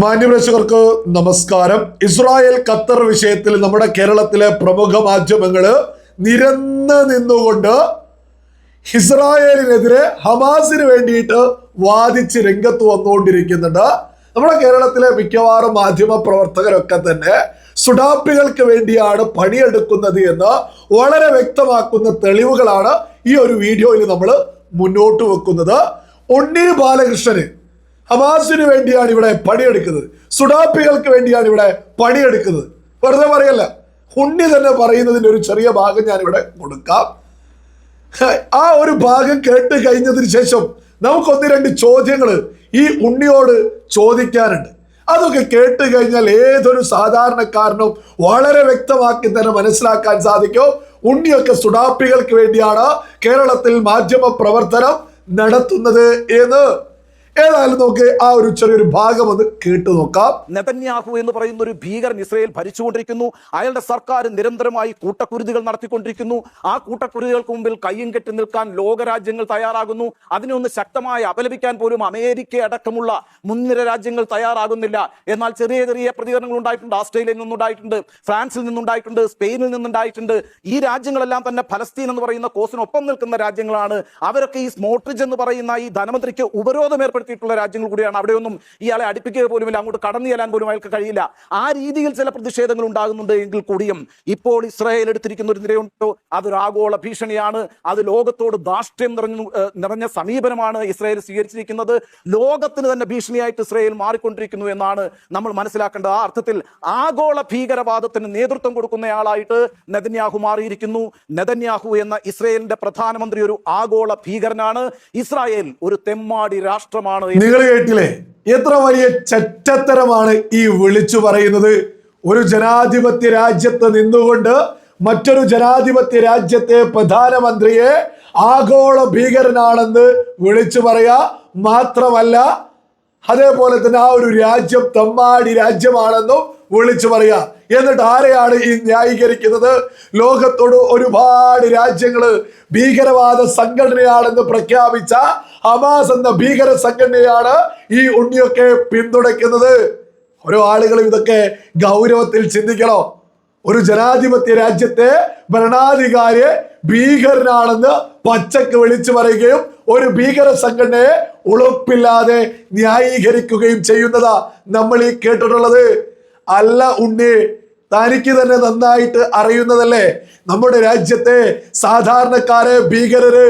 മാന്യപ്രേക്ഷകർക്ക് നമസ്കാരം. Israel Qatar വിഷയത്തിൽ നമ്മുടെ കേരളത്തിലെ പ്രമുഖ മാധ്യമങ്ങൾ നിരന്ന് നിന്നുകൊണ്ട് ഇസ്രായേലിനെതിരെ ഹമാസിന് വേണ്ടിയിട്ട് വാദിച്ച് രംഗത്ത് വന്നുകൊണ്ടിരിക്കുന്നുണ്ട്. നമ്മുടെ കേരളത്തിലെ മിക്കവാറും മാധ്യമ പ്രവർത്തകരൊക്കെ തന്നെ സുഡാപ്പികൾക്ക് വേണ്ടിയാണ് പണിയെടുക്കുന്നത് എന്ന് വളരെ വ്യക്തമാക്കുന്ന തെളിവുകളാണ് ഈ ഒരു വീഡിയോയിൽ നമ്മൾ മുന്നോട്ട് വെക്കുന്നത്. ഉണ്ണി ബാലകൃഷ്ണന് ഹമാസിന് വേണ്ടിയാണ് ഇവിടെ പണിയെടുക്കുന്നത്. സുഡാപ്പികൾക്ക് വേണ്ടിയാണ് ഇവിടെ പണിയെടുക്കുന്നത്. വെറുതെ പറയല്ല. ഉണ്ണി തന്നെ പറയുന്നതിന്റെ ഒരു ചെറിയ ഭാഗം ഞാൻ ഇവിടെ കൊടുക്കാം. ആ ഒരു ഭാഗം കേട്ട് കഴിഞ്ഞതിന് ശേഷം നമുക്കൊന്ന് രണ്ട് ചോദ്യങ്ങൾ ഈ ഉണ്ണിയോട് ചോദിക്കാനുണ്ട്. അതൊക്കെ കേട്ട് കഴിഞ്ഞാൽ ഏതൊരു സാധാരണക്കാരനും വളരെ വ്യക്തമാക്കി തന്നെ മനസ്സിലാക്കാൻ സാധിക്കും. ഉണ്ണിയൊക്കെ സുഡാപ്പികൾക്ക് വേണ്ടിയാണ് കേരളത്തിൽ മാധ്യമ പ്രവർത്തനം നടത്തുന്നത് എന്ന്. ഏതായാലും നമുക്ക് ആ ഒരു ചെറിയൊരു ഭാഗം ഒന്ന് കേട്ടു നോക്കാം. നെതന്യാഹു എന്ന് പറയുന്ന ഒരു ഭീകരൻ ഇസ്രയേൽ ഭരിച്ചുകൊണ്ടിരിക്കുന്നു. അയാളുടെ സർക്കാർ നിരന്തരമായി കൂട്ടക്കുരുതികൾ നടത്തിക്കൊണ്ടിരിക്കുന്നു. ആ കൂട്ടക്കുരുതികൾക്ക് മുമ്പിൽ കയ്യും കെട്ടി നിൽക്കാൻ ലോകരാജ്യങ്ങൾ തയ്യാറാകുന്നു. അതിനെ ഒന്ന് ശക്തമായി അപലപിക്കാൻ പോലും അമേരിക്ക അടക്കമുള്ള മുൻനിര രാജ്യങ്ങൾ തയ്യാറാകുന്നില്ല. എന്നാൽ ചെറിയ ചെറിയ പ്രതികരണങ്ങൾ ഉണ്ടായിട്ടുണ്ട്. ഓസ്ട്രേലിയയിൽ നിന്നുണ്ടായിട്ടുണ്ട്. ഫ്രാൻസിൽ നിന്നുണ്ടായിട്ടുണ്ട്. സ്പെയിനിൽ നിന്നുണ്ടായിട്ടുണ്ട്. ഈ രാജ്യങ്ങളെല്ലാം തന്നെ ഫലസ്തീൻ എന്ന് പറയുന്ന കോസിനൊപ്പം നിൽക്കുന്ന രാജ്യങ്ങളാണ്. അവരൊക്കെ ഈ സ്മോട്രിജ് എന്ന് പറയുന്ന ഈ ധനമന്ത്രിക്ക് ഉപരോധം ഏർപ്പെടുത്തിയിട്ടുള്ള രാജ്യങ്ങൾ കൂടിയാണ്. അവിടെയൊന്നും ഇയാളെ അടുപ്പിക്കുക പോലുമില്ല അങ്ങോട്ട് കടന്നു ചെല്ലാൻ പോലും അയാൾക്ക് കഴിയില്ല. ആ രീതിയിൽ ചില പ്രതിഷേധങ്ങൾ ഉണ്ടാകുന്നുണ്ട് എങ്കിൽ കൂടിയും ഇപ്പോൾ ഇസ്രായേൽ എടുത്തിരിക്കുന്ന ഒരു നിരയുണ്ടോ? അതൊരു ആഗോള ഭീഷണിയാണ്. അത് ലോകത്തോട് ധാർഷ്ട്യം നിറഞ്ഞു നിറഞ്ഞ സമീപനമാണ് ഇസ്രായേൽ സ്വീകരിച്ചിരിക്കുന്നത്. ലോകത്തിന് തന്നെ ഭീഷണിയായിട്ട് ഇസ്രായേൽ മാറിക്കൊണ്ടിരിക്കുന്നു എന്നാണ് നമ്മൾ മനസ്സിലാക്കേണ്ടത്. ആ അർത്ഥത്തിൽ ആഗോള ഭീകരവാദത്തിന് നേതൃത്വം കൊടുക്കുന്നയാളായിട്ട് നെതന്യാഹു മാറിയിരിക്കുന്നു. നെതന്യാഹു എന്ന ഇസ്രായേലിന്റെ പ്രധാനമന്ത്രി ഒരു ആഗോള ഭീകരനാണ്. ഇസ്രായേൽ ഒരു തെമ്മാടി രാഷ്ട്രമാണ്. എന്ന് നിങ്ങൾ കേട്ടില്ലേ? എത്ര വലിയ ചറ്റത്തരമാണ് ഈ വിളിച്ചു പറയുന്നത്. ഒരു ജനാധിപത്യ രാജ്യത്ത് നിന്നുകൊണ്ട് മറ്റൊരു ജനാധിപത്യ രാജ്യത്തെ പ്രധാനമന്ത്രിയെ ആഗോള ഭീകരനാണെന്ന് വിളിച്ചു പറയാ. മാത്രമല്ല അതേപോലെ തന്നെ ആ ഒരു രാജ്യം തമ്മാടി രാജ്യമാണെന്നും വിളിച്ചു പറയാ. എന്നിട്ട് ആരെയാണ് ഈ ന്യായീകരിക്കുന്നത്? ലോകത്തോട് ഒരുപാട് രാജ്യങ്ങൾ ഭീകരവാദ സംഘടനയാണെന്ന് പ്രഖ്യാപിച്ച ഹമാസ് എന്ന ഭീകര സംഘടനയാണ് ഈ ഉണ്ണിയൊക്കെ പിന്തുണയ്ക്കുന്നത്. ഓരോ ആളുകളും ഇതൊക്കെ ഗൗരവത്തിൽ ചിന്തിക്കണോ. ഒരു ജനാധിപത്യ രാജ്യത്തെ ഭരണാധികാരിയെ ഭീകരനാണെന്ന് പച്ചക്ക് വിളിച്ചു പറയുകയും ഒരു ഭീകര സംഘടനയെ ഉളുപ്പില്ലാതെ ന്യായീകരിക്കുകയും ചെയ്യുന്നതാ നമ്മൾ ഈ കേട്ടിട്ടുള്ളത്. അല്ല ഉണ്ണി തനിക്ക് തന്നെ നന്നായിട്ട് അറിയുന്നതല്ലേ? നമ്മുടെ രാജ്യത്തെ സാധാരണക്കാരെ ഭീകരര്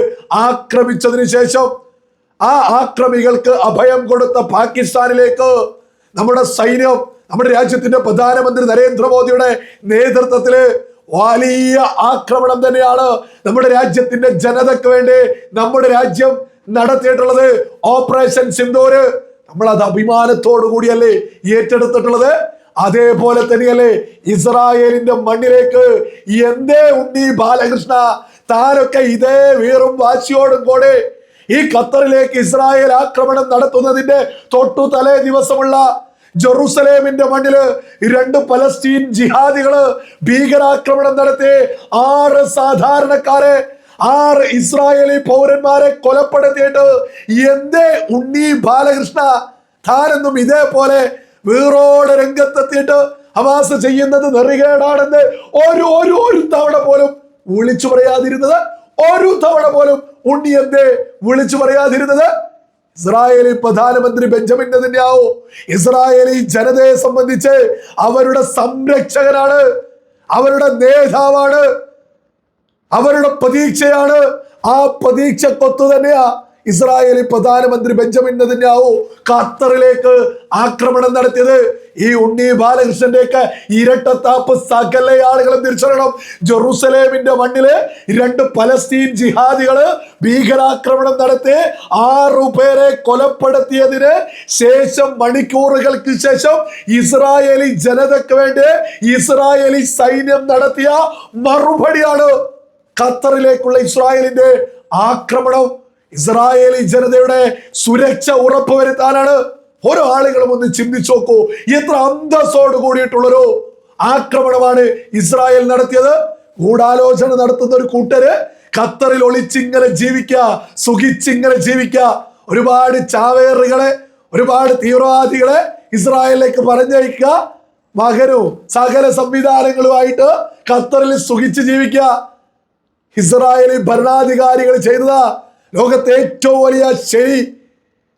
ആക്രമിച്ചതിന് ശേഷം ആ ആക്രമികൾക്ക് അഭയം കൊടുത്ത പാകിസ്ഥാനിലേക്ക് നമ്മുടെ സൈന്യം നമ്മുടെ രാജ്യത്തിന്റെ പ്രധാനമന്ത്രി നരേന്ദ്രമോദിയുടെ നേതൃത്വത്തിൽ വലിയ ആക്രമണം തന്നെയാണ് നമ്മുടെ രാജ്യത്തിന്റെ ജനതയ്ക്ക് വേണ്ടി നമ്മുടെ രാജ്യം നടത്തിയിട്ടുള്ളത്. ഓപ്പറേഷൻ സിന്ദൂര് നമ്മൾ അത് അഭിമാനത്തോടു കൂടിയല്ലേ ഏറ്റെടുത്തിട്ടുള്ളത്? അതേപോലെ തന്നെയല്ലേ ഇസ്രായേലിന്റെ മണ്ണിലേക്ക് എന്തേ ഉണ്ണി ബാലകൃഷ്ണ? താനൊക്കെ ഇതേ വീറും വാശിയോടും കൂടെ ഈ ഖത്തറിലേക്ക് ഇസ്രായേൽ ആക്രമണം നടത്തുന്നതിന്റെ തൊട്ടു തലേ ദിവസമുള്ള ജെറൂസലേമിന്റെ മണ്ണിൽ രണ്ട് പലസ്തീൻ ജിഹാദികൾ ഭീകരാക്രമണം നടത്തി ആറ് സാധാരണക്കാരെ ആറ് ഇസ്രായേലി പൗരന്മാരെ കൊലപ്പെടുത്തിയിട്ട് എന്തേ ഉണ്ണി ബാലകൃഷ്ണ? താനെന്നും ഇതേപോലെ വീറോടെ രംഗത്തെത്തിയിട്ട് ഹമാസ് ചെയ്യുന്നത് നെറികേടാണെന്ന് ഒരു ഒരു ഒരു തവണ പോലും വിളിച്ചു പറയാതിരുന്നത് ഒരു തവണ പോലും ഉണ്ണി എന്തേ വിളിച്ചു പറയാതിരുന്നത്. ഇസ്രായേലി പ്രധാനമന്ത്രി ബെഞ്ചമിൻ നെതന്യാഹു ഇസ്രായേലി ജനതയെ സംബന്ധിച്ച് അവരുടെ സംരക്ഷകനാണ് അവരുടെ നേതാവാണ് അവരുടെ പ്രതീക്ഷയാണ്. ആ പ്രതീക്ഷക്കൊത്തു തന്നെയാ ഇസ്രായേലി പ്രധാനമന്ത്രി ബെഞ്ചമിൻ നെതന്യാഹു ഖത്തറിലേക്ക് ആക്രമണം നടത്തിയത്. ഈ ഉണ്ണി ബാലകൃഷ്ണന്റെയൊക്കെ ഇരട്ടത്താപ്പ് സകല ആളുകളും തിരിച്ചറിയണം. ജെറൂസലേമിന്റെ മണ്ണിൽ രണ്ട് പലസ്തീൻ ജിഹാദികൾ ഭീകരാക്രമണം നടത്തി ആറു പേരെ കൊലപ്പെടുത്തിയതിന് ശേഷം മണിക്കൂറുകൾക്ക് ശേഷം ഇസ്രായേലി ജനതയ്ക്ക് വേണ്ടി ഇസ്രായേലി സൈന്യം നടത്തിയ മറുപടിയാണ് ഖത്തറിലേക്കുള്ള ഇസ്രായേലിന്റെ ആക്രമണം. ഇസ്രായേലി ജനതയുടെ സുരക്ഷ ഉറപ്പുവരുത്താനാണ് ഓരോ ആളുകളും ഒന്ന് ചിന്തിച്ചു നോക്കൂ. എത്ര അന്തസ്സോട് കൂടിയിട്ടുള്ളൊരു ആക്രമണമാണ് ഇസ്രായേൽ നടത്തിയത്. ഗൂഢാലോചന നടത്തുന്ന ഒരു കൂട്ടര് ഖത്തറിൽ ഒളിച്ചിങ്ങനെ ജീവിക്ക സുഖിച്ചിങ്ങനെ ജീവിക്ക. ഒരുപാട് ചാവേറുകളെ ഒരുപാട് തീവ്രവാദികളെ ഇസ്രായേലിലേക്ക് പറഞ്ഞയക്കുക. മകനും സകല സംവിധാനങ്ങളുമായിട്ട് ഖത്തറിൽ സുഖിച്ച് ജീവിക്ക. ഇസ്രായേലി ഭരണാധികാരികൾ ചെയ്തതാ ലോകത്തെ ഏറ്റവും വലിയ ശരി.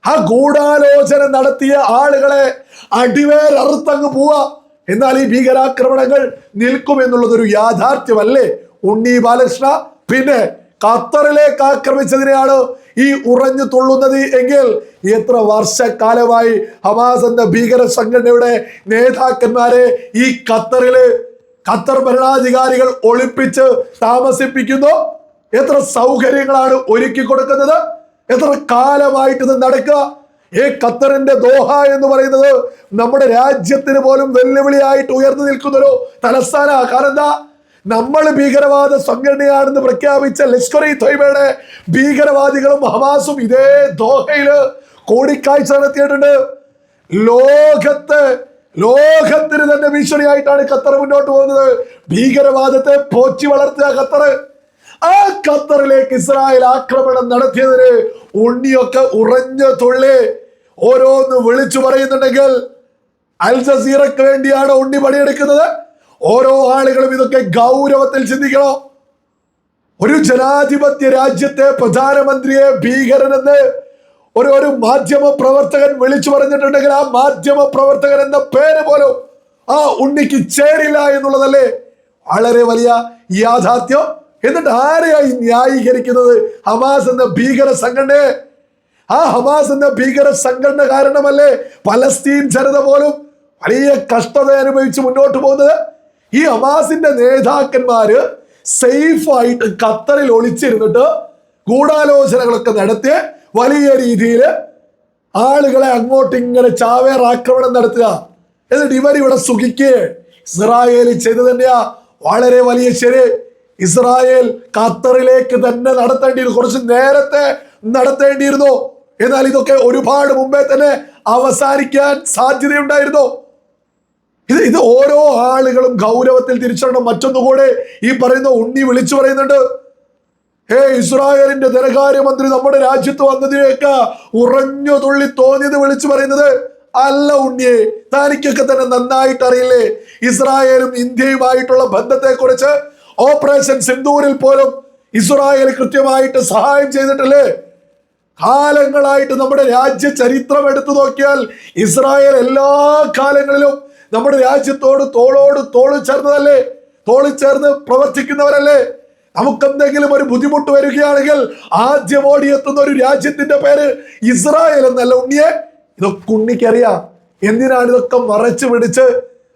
ആ ഗൂഢാലോചന നടത്തിയ ആളുകളെ അടിവേരറുത്തങ്ങ് പോവാ. എന്നാൽ ഈ ഭീകരാക്രമണങ്ങൾ നിൽക്കും എന്നുള്ളതൊരു യാഥാർത്ഥ്യമല്ലേ? ഉണ്ണി ബാലകൃഷ്ണ പിന്നെ ഖത്തറിലേക്ക് ആക്രമിച്ചതിനെയാണ് ഈ ഉറഞ്ഞു തുള്ളുന്നത് എങ്കിൽ? എത്ര വർഷക്കാലമായി ഹമാസ് എന്ന ഭീകര സംഘടനയുടെ നേതാക്കന്മാരെ ഈ ഖത്തറിൽ ഖത്തർ ഭരണാധികാരികൾ ഒളിപ്പിച്ച് താമസിപ്പിക്കുന്നു? എത്ര സൗകര്യങ്ങളാണ് ഒരുക്കി കൊടുക്കുന്നത്? എത്ര കാലമായിട്ട് ഇത് നടക്കുക? ഏ ഖത്തറിന്റെ ദോഹ എന്ന് പറയുന്നത് നമ്മുടെ രാജ്യത്തിന് പോലും വെല്ലുവിളിയായിട്ട് ഉയർന്നു നിൽക്കുന്ന ഒരു തലസ്ഥാന കാരണം എന്താ? നമ്മൾ ഭീകരവാദ സംഘടനയാണെന്ന് പ്രഖ്യാപിച്ച ലഷ്കർ ഇ തൊയ്ബയുടെ ഭീകരവാദികളും ഹമാസും ഇതേ ദോഹയിൽ കൂടിക്കാഴ്ച നടത്തിയിട്ടുണ്ട്. ലോകത്ത് ലോകത്തിന് തന്നെ ഭീഷണിയായിട്ടാണ് ഖത്തർ മുന്നോട്ട് പോകുന്നത്. ഭീകരവാദത്തെ പോറ്റി വളർത്തുക ഖത്തർ. ആ ഖത്തറിലേക്ക് ഇസ്രായേൽ ആക്രമണം നടത്തിയതിന് ഉണ്ണിയൊക്കെ ഉറഞ്ഞ തുള്ളി ഓരോന്ന് വിളിച്ചു പറയുന്നുണ്ടെങ്കിൽ അൽ ജസീറക്ക് വേണ്ടിയാണ് ഉണ്ണി പണിയെടുക്കുന്നത്. ഓരോ ആളുകളും ഇതൊക്കെ ഗൗരവത്തിൽ ചിന്തിക്കണോ. ഒരു ജനാധിപത്യ രാജ്യത്തെ പ്രധാനമന്ത്രിയെ ഭീകരനെന്ന് ഒരു ഒരു മാധ്യമ പ്രവർത്തകൻ വിളിച്ചു പറഞ്ഞിട്ടുണ്ടെങ്കിൽ ആ മാധ്യമ പ്രവർത്തകൻ എന്ന പേര് പോലും ആ ഉണ്ണിക്ക് ചേരില്ല എന്നുള്ളതല്ലേ? വളരെ വലിയ യാഥാർത്ഥ്യം. എന്നിട്ട് ആരെയായി ന്യായീകരിക്കുന്നത്? ഹമാസ് എന്ന ഭീകര സംഘടന ആ ഹമാസ് എന്ന ഭീകര സംഘടന കാരണമല്ലേ പലസ്തീൻ ജനത പോലും വലിയ കഷ്ടത അനുഭവിച്ച് മുന്നോട്ട് പോകുന്നത്? ഈ ഹമാസിന്റെ നേതാക്കന്മാര് സേഫായിട്ട് ഖത്തറിൽ ഒളിച്ചിരുന്നിട്ട് ഗൂഢാലോചനകളൊക്കെ നടത്തി വലിയ രീതിയിൽ ആളുകളെ അങ്ങോട്ട് ഇങ്ങനെ ചാവേർ ആക്രമണം നടത്തുക. എന്നിട്ട് ഇവരിവിടെ സുഖിക്കുകയെ ഇസ്രായേൽ ചെയ്തു തന്നെയാ. വളരെ വലിയ ശരി. ഇസ്രായേൽ ഖത്തറിലേക്ക് തന്നെ നടത്തേണ്ടിയിരുന്നു. കുറച്ച് നേരത്തെ നടത്തേണ്ടിയിരുന്നു. എന്നാൽ ഇതൊക്കെ ഒരുപാട് മുമ്പേ തന്നെ അവസാനിക്കാൻ സാധ്യതയുണ്ടായിരുന്നു. ഇത് ഇത് ഓരോ ആളുകളും ഗൗരവത്തിൽ തിരിച്ചറിയണം. മറ്റൊന്നുകൂടെ ഈ പറയുന്ന ഉണ്ണി വിളിച്ചു പറയുന്നുണ്ട്. ഹേ ഇസ്രായേലിന്റെ ധനകാര്യമന്ത്രി നമ്മുടെ രാജ്യത്ത് വന്നതിനേക്ക് ഉറഞ്ഞു തുള്ളി തോന്നിയത് വിളിച്ചു പറയുന്നത്. അല്ല ഉണ്ണിയെ തനിക്കൊക്കെ തന്നെ നന്നായിട്ട് അറിയില്ലേ ഇസ്രായേലും ഇന്ത്യയുമായിട്ടുള്ള ബന്ധത്തെക്കുറിച്ച് ഓപ്പറേഷൻ സിന്ദൂരിൽ പോലും ഇസ്രായേൽ കൃത്യമായിട്ട് സഹായം ചെയ്തിട്ടില്ലേ? കാലങ്ങളായിട്ട് നമ്മുടെ രാജ്യ ചരിത്രം എടുത്തു നോക്കിയാൽ ഇസ്രായേൽ എല്ലാ കാലങ്ങളിലും നമ്മുടെ രാജ്യത്തോട് തോളോട് തോൾ ചേർന്നതല്ലേ? തോളു ചേർന്ന് പ്രവർത്തിക്കുന്നവരല്ലേ? നമുക്കെന്തെങ്കിലും ഒരു ബുദ്ധിമുട്ട് വരികയാണെങ്കിൽ ആദ്യം ഓടിയെത്തുന്ന ഒരു രാജ്യത്തിന്റെ പേര് ഇസ്രായേൽ എന്നല്ല ഉണ്ണിയെ. ഇതൊക്കെ ഉണ്ണിക്കറിയാം. എന്തിനാണ് ഇതൊക്കെ മറച്ചു പിടിച്ച്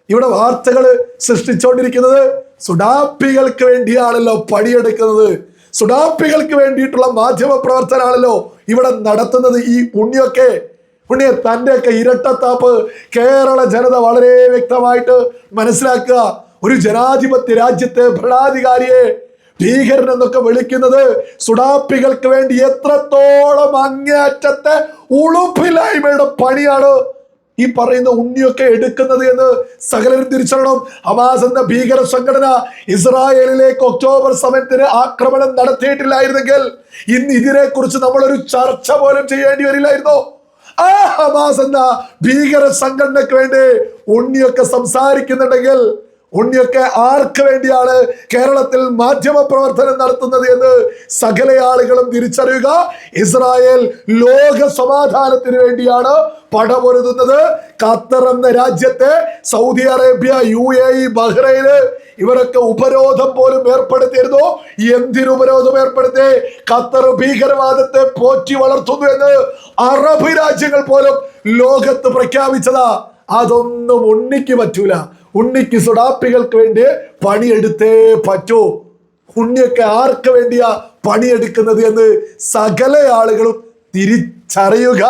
ഇവിടെ വാർത്തകൾ സൃഷ്ടിച്ചുകൊണ്ടിരിക്കുന്നത് സുഡാപ്പികൾക്ക് വേണ്ടിയാണല്ലോ പണിയെടുക്കുന്നത്. സുഡാപ്പികൾക്ക് വേണ്ടിയിട്ടുള്ള മാധ്യമ പ്രവർത്തനാണല്ലോ ഇവിടെ നടത്തുന്നത് ഈ ഉണ്ണിയൊക്കെ. ഉണ്ണിയെ തന്റെയൊക്കെ ഇരട്ടത്താപ്പ് കേരള ജനത വളരെ വ്യക്തമായിട്ട് മനസ്സിലാക്കുക. ഒരു ജനാധിപത്യ രാജ്യത്തെ ഭരണാധികാരിയെ ഭീകരൻ എന്നൊക്കെ വിളിക്കുന്നത് സുഡാപ്പികൾക്ക് വേണ്ടി എത്രത്തോളം അങ്ങേയറ്റത്തെ ഉളുപ്പില്ലായ്മയുടെ പണിയാണ്. ഈ പറയുന്ന ഉണ്ണിയൊക്കെ എടുക്കുന്നത് എന്ന് സകലരും തിരിച്ചറിയണം. ഹമാസ് എന്ന ഭീകര സംഘടന ഇസ്രായേലിലേക്ക് ഒക്ടോബർ സമയത്തിന് ആക്രമണം നടത്തിയിട്ടില്ലായിരുന്നെങ്കിൽ ഇന്ന് ഇതിനെക്കുറിച്ച് നമ്മളൊരു ചർച്ച പോലും ചെയ്യേണ്ടി വരില്ലായിരുന്നോ? ആ ഹമാസ് എന്ന ഭീകര സംഘടനക്ക് വേണ്ടി ഉണ്ണിയൊക്കെ സംസാരിക്കുന്നുണ്ടെങ്കിൽ ഉണ്ണിയൊക്കെ ആർക്ക് വേണ്ടിയാണ് കേരളത്തിൽ മാധ്യമ പ്രവർത്തനം നടത്തുന്നത് എന്ന് സകല ആളുകളും തിരിച്ചറിയുക. ഇസ്രായേൽ ലോക സമാധാനത്തിന് വേണ്ടിയാണ് പടപൊരുതുന്നത് ഖത്തർ എന്ന രാജ്യത്തെ Saudi Arabia U A E Bahrain ഇവരൊക്കെ ഉപരോധം പോലും ഏർപ്പെടുത്തിയിരുന്നു. എന്തിനു ഉപരോധം ഏർപ്പെടുത്തി? ഖത്തർ ഭീകരവാദത്തെ പോറ്റി വളർത്തുന്നു എന്ന് അറബ് രാജ്യങ്ങൾ പോലും ലോകത്ത് പ്രഖ്യാപിച്ചതാ. അതൊന്നും ഉണ്ണിക്ക് പറ്റൂല. ഉണ്ണിക്ക് സുഡാപ്പികൾക്ക് വേണ്ടി പണിയെടുത്തേ പറ്റൂ. ഉണ്ണിയൊക്കെ ആർക്ക് വേണ്ടിയാ പണിയെടുക്കുന്നത് എന്ന് സകല ആളുകളും തിരിച്ചറിയുക.